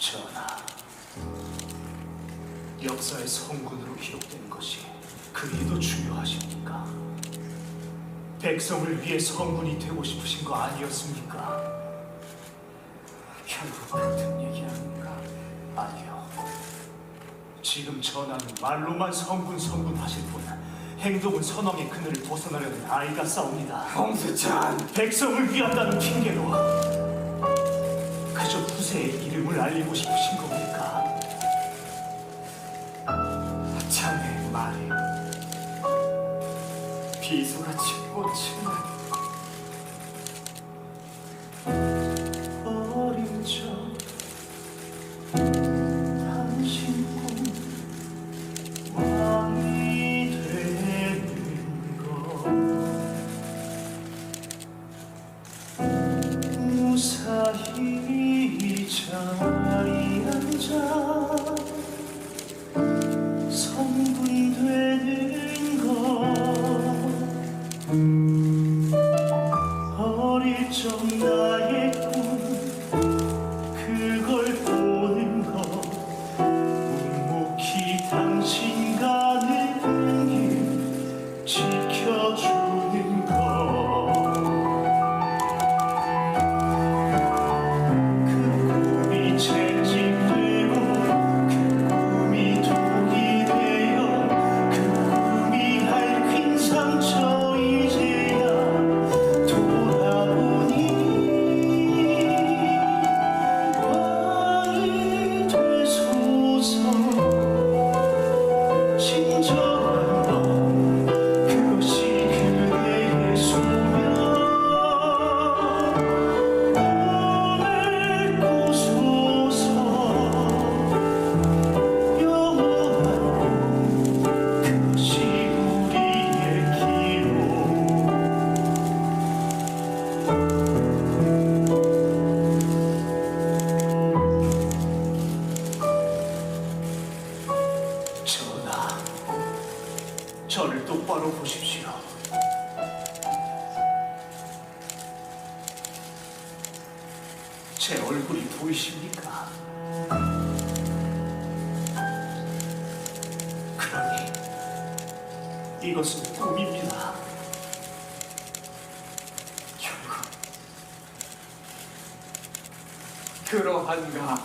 전하, 역사의 성군으로 기록된 것이 그리도 중요하십니까? 백성을 위해 성군이 되고 싶으신 거 아니었습니까? 결국 같은 얘기합니까? 아니요. 지금 전하는 말로만 성군 성군 하실 뿐 행동은 선왕의 그늘을 벗어나려는 아이가 싸웁니다. 홍수찬 백성을 위한다는 핑계로 그 저 후세의 이름을 알리고 싶으신 겁니까? 자네 말이 비수같이 꽂히네 자리 앉아 성분 되는 것. 어릴 적 나의 꿈 그걸 보는 것. 묵묵히 당신 가는 길 저를 똑바로 보십시오. 제 얼굴이 보이십니까? 그러니 이것은 꿈입니다. 결국 그러한가